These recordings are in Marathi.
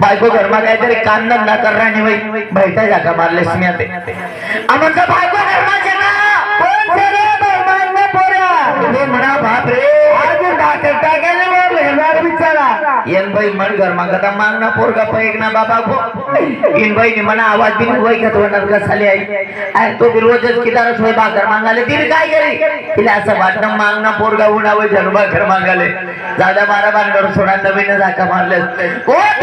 बायको घरमा काहीतरी काम धंदा कर राणी बाई. बैठा जागा मारलेस मी आता आमचं बायको घरमाचे ना. कोण रे म्हणा बाप रे अजून डाक्टर टाकायला मारले हेणार बिचारा. येन बाई मन घरमा मागना पोरगा पैक ना बाबा गो. इन बाई म्हणा आवाज बिन वय का तो साली आई? अरे तो बी रोजच किदारच होय भाकर मागाले तिने काय करी तिला असं वाटणं मागना पोरगा उन्हावं जन्म घर मागाले दादा बारा बांधवर सोडा नवीन झाका मारले कोण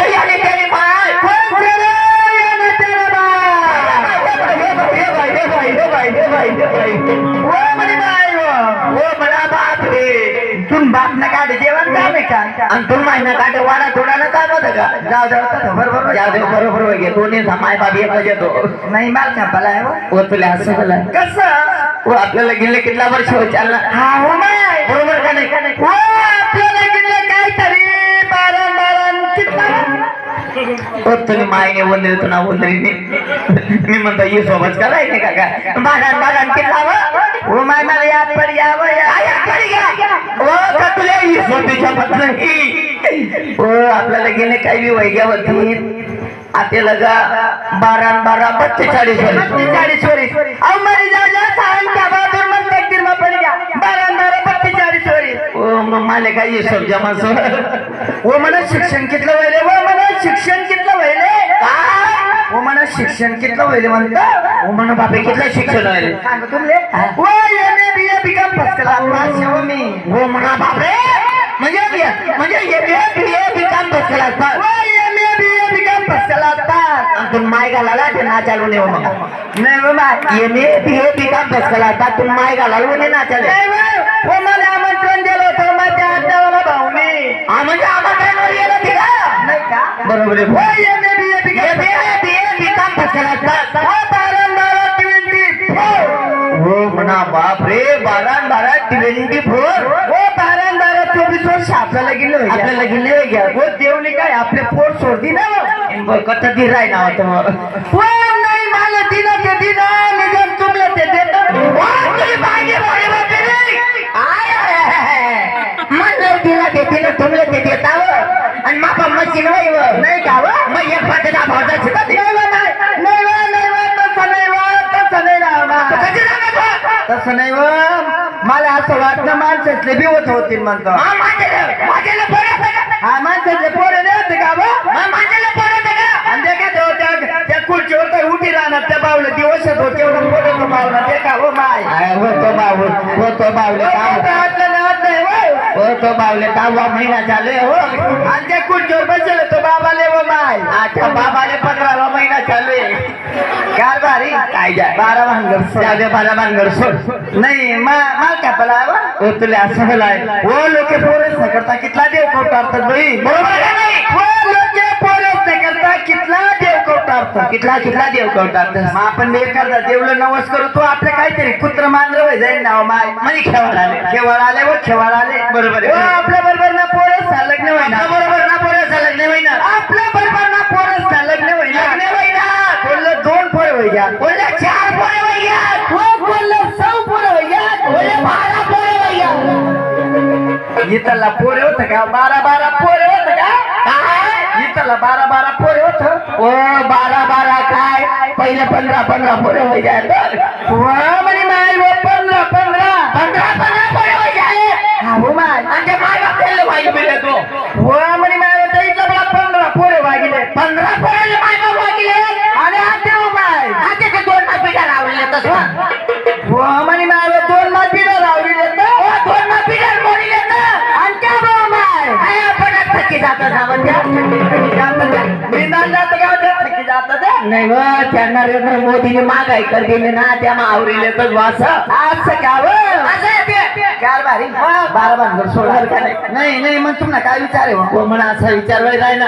आणि काढे वाडा थोडा ना काम होतं का जाऊ जाऊ बरोबर जाऊ बरोबर वगैरे दोन्ही माय बाप नाही माल छापाला आहे. ओ तुला असं कसं आपल्याला गेले कितला वर्ष? हो चालला. हा हो बरोबर का नाही का नाही? हो आपल्याला तुम्ही मायने वंदरी तुला वंदरीने मी म्हणतो ये सोबत करायचे का का? बागान हो, माय मला यावं ओ का तुला ही ओ हो, आपल्याला गेले काही बी वैग्यावरती आते लगा बारा बारा बत्तेचाळीस वर्ष. बत्तेचाळीस वर्ष. अहो मरी जा सांग त्या मग मला काय हिशोब जमा सो ओ मला शिक्षण कितलं व्हायले? ओ मला शिक्षण कितलं व्हायले? ओ मला शिक्षण कितलं व्हायले म्हणतो? ओ म्हणा बापे कितलं शिक्षण व्हायले? सांग तुमले ओ M A B A B com first class? Pass आहे हो मी म्हणा बापरे! म्हणजे म्हणजे M A B A B com first class? Pass O M A B A B com first class? Pass माय घालायला ते ना चालू नाही मग नाही माय M A B A B com first class? Pass तुम्ही माय घालायला नाही ना चालू नाही हो मला म्हणजे आमंत्रण गेलं ते का? नाही का बरोबर आहे हो। M A B A B A B A B com हो म्हणा बाप रे बारा बारा ट्वेंटी फोर। हो बारा बारा चोवीस वर्ष आपल्याला गेले आपल्याला गेले घ्या हो देवली काय आपले पोट सोडती ना। कथ ती राय ना होतं नाही मला दिनं दिनं। तसं नाही व. मला असं वाटतं माणसातले बी होत होतील म्हणतो. हा माणसातले पोरं नाही होते का त्या खुर्चीवर काय उठी राहणार त्या बावले दिवस येतो तेवढं पोरं तो बावला ते का हो माय? हो तो बावल हो तो बावले हो तो बावले दहावा महिना झाले हो. आणि त्या खुर्चीवर बसले तो बाबाले हो माय. अच्छा बाबाले पंधरावा महिना चालू आहे. कार भारी. काय जाय बारा भानगर दे बारा भानगर सोड. नाही मा माल काय पला हो तुला असं बोलाय हो लोके पोरस करता कितला देव कोटारतात बाई. बरोबर का नाही? हो लोके पोरस करता कितला कितला कितला देव कोटारतात मग आपण नाही करता देवलं नवस करू तो आपलं काहीतरी कुत्र मांजर वय जाईल नाव माय. म्हणजे खेवाळ आले. खेवाळ आले व खेवाळ आले. बरोबर आपल्या बरोबर ना पोरस लग्न होईना. बरोबर ना पोरस लग्न होईना. आपल्या बरोबर ना पोरस लग्न होईना. लग्न होईना. बोललं दोन पोर होई घ्या बोललं चार पोर होई घ्या बोललं सौ पोर होई घ्या बोललं बारा पोर होई इथला पोरे होत का? बारा बारा पोरे होत का? इथला बारा बारा पोरे होत. ओ बारा बारा काय? पहिले पंधरा पंधरा पोरे होई घ्या म्हणे माय वो पंधरा पंधरा. पंधरा पंधरा पोरे होई घ्या हा हो माय म्हणजे माय बाप त्याला तो. हो म्हणे माय पंधरा पोरे वागिले. पंधरा पोरे माय बाप वागिले? आणि आता हो माय. आता दोन लावले तसं. जातं जातं नाही व त्या नरेंद्र मोदीने महागाई कर दिली ना त्या मावरीले तर वास. असं का कारभारी. बारा बांधर सोडणार का नाही? नाही मग तुम्हाला काय विचार आहे? म्हणा असा विचार वय राहिला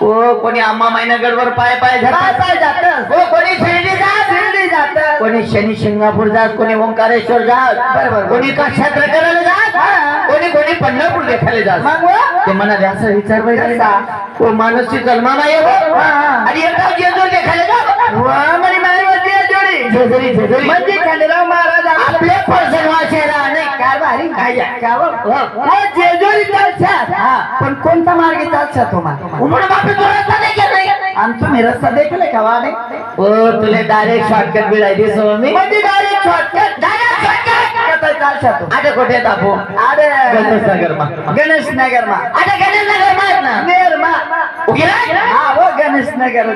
हो कोणी आम्हा महिनागडवर पाय पाय पाय जात हो कोणी शिर्डी जात. शिर्डी जात. कोणी शनी शिंगापूर जात कोणी ओंकारेश्वर जात. बरोबर कोणी काक्षेत्र करायला जात. कोणी कोणी पंढरपूर देखायला जात. ते म्हणा असा विचार वय राहिला हो माणूसची जन्मा नाही हो. आणि एका जेजूर देखायला जात म्हणे म्हणजे खंडेराव महाराज आपले नाही कारभारी काय जेजुरी पण कोणता मार्ग चालचा तुम्हाला? उमड तो रस्ता नाही. देखले का वाडे? ओ तुले डायरेक्ट शॉर्टकट बिळाय दिस मी म्हणजे डायरेक्ट शॉर्टकट डायरेक्ट शॉर्टकट कथा चालचा तू आता कुठे तापो अरे गणेश नगर मा गणेश नगर मा आता गणेश नगर माहीत ना नेर मा उगिराय? हा वो गणेश नगर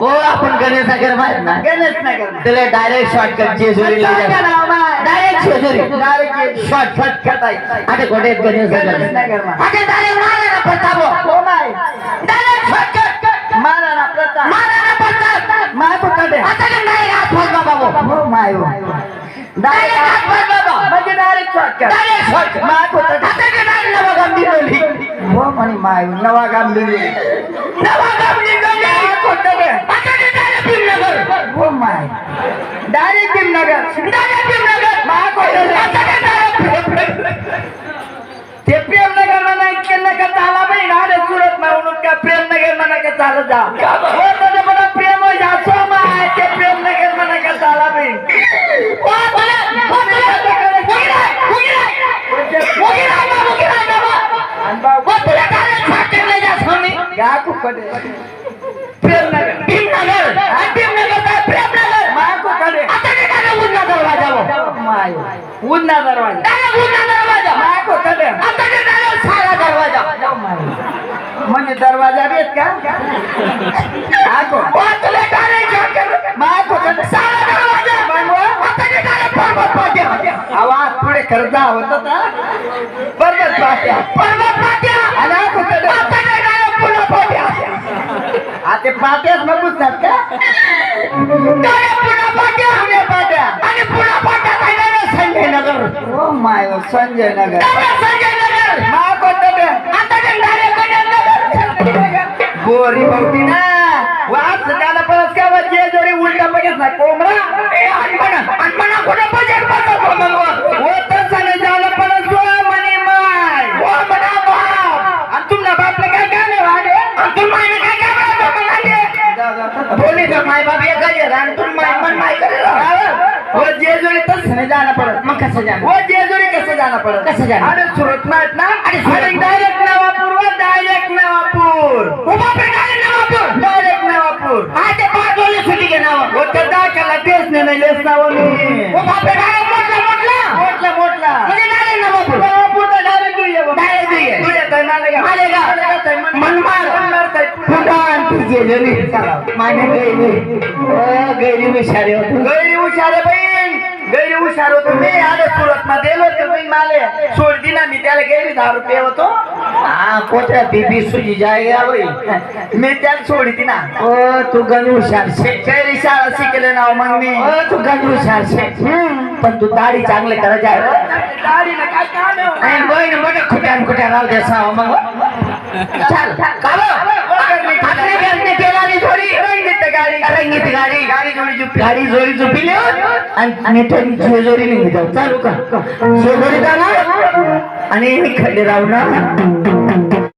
ओ आपण गणेश नगर माहीत ना गणेश नगर मा तुला डायरेक्ट शॉर्टकट जेजुरी सांगा नाव मा. Direct Jejuri Direct short shortcut आहे आता कुठे आहेत गणेश गणेश नगर नगर मा आता डायरेक्ट मारा ना प्रतापो हो माय डायरेक्ट शॉर्टकट मारा ना प्रताप मारा ना हो डायरेक्ट हात फोड बाबा म्हणजे डायरेक्ट नाही नवा हो म्हणे माय नवा नवा आता काय डायरेक्ट हो माय. भीमनगर. भीमनगर. ते प्रेमनगर म्हणा केलं का चाला बाई? गाड्या सुरत म्हणून का? प्रेमनगर म्हणा का चालत जा? हो प्रेम जासो माय. ते या कुकडे प्रेमनगर भीमनगर आणि भीमनगर काय प्रेमनगर मा कुकडे आता काय डायरेक्ट उन्हा दरवाजा माय उन्हा दरवाजा डायरेक्ट उन्हा दरवाजा मा कुकडे आता काय डायरेक्ट सारा दरवाजा म्हणजे दरवाजा बी आहेत का आको ओ तुला डायरेक्ट शॉर्टकट मा कुकडे सारा दरवाजा मग आता काय डायरेक्ट पर्वत पाट्या आवाज पुढे खर्च होत होता पर्वत पाट्या पर्वत पाट्या आणि आको कुकडे आता काय डायरेक्ट आ ते पाट्याच का पाट्या काय डायरेक्ट संजय नगर ओ माय संजय नगर संजय नगर काय गोरी बहुती ना वाच त्याला परत का जे जरी उलटा बघत ना कोंबडा अनमना अनमना कुठं बजेट बसवतो मग कसं जाणार? हो जेजुरी कसं जाणं पडत कसं जाणं? आणि सुरत माहीत ना? आणि डायरेक्ट नवापूर व डायरेक्ट नवापूर. उभा पेटाले ना बापूर डायरेक्ट नवापूर. हा ते पाच डोले सुटी घे नाव. हो तर दाखला तेच नाही लेस नाव मी. उभा पेटाले मोठला मोठला. मोठला मोठला. म्हणजे डायरेक्ट ना बापूर नवापूर तर डायरेक्ट तू ये बघ. Direct तू ये. तू येतोय मालेगाव. मालेगाव. मालेगाव ताई, मन- मनमाड. मनमाड ताई. फुटाण तुझे जरी माने गैरी हुशार गैरी हुशार होतो मी आलो सुरत मध्ये गेलो होतो बहीण माले सोडती ना मी त्याला गैरी दहा रुपये होतो हा कोत्या बीबी सुजी जाय बाई मी त्याला सोडती ना ओ तू गण हुशार शे गैरी शाळा शिकले ना हो मग मी ओ तू गण हुशार शे पण तू दाढी चांगले करायची आहे दाढीला काय काम आहे हो? आणि बहीण मोठ्या खुट्यान खुट्या राहू दे साव मग चाल कालो आपली घरने पेलारी जोडी रंगीत गाडी रंगीत गाडी गाडी जोडी जुपली. गाडी जोडी झोपिली? आणि नेटरी जेजोरी निघू जाऊ. चालू का जेजोरी जाणार? आणि खंडे राहू ना.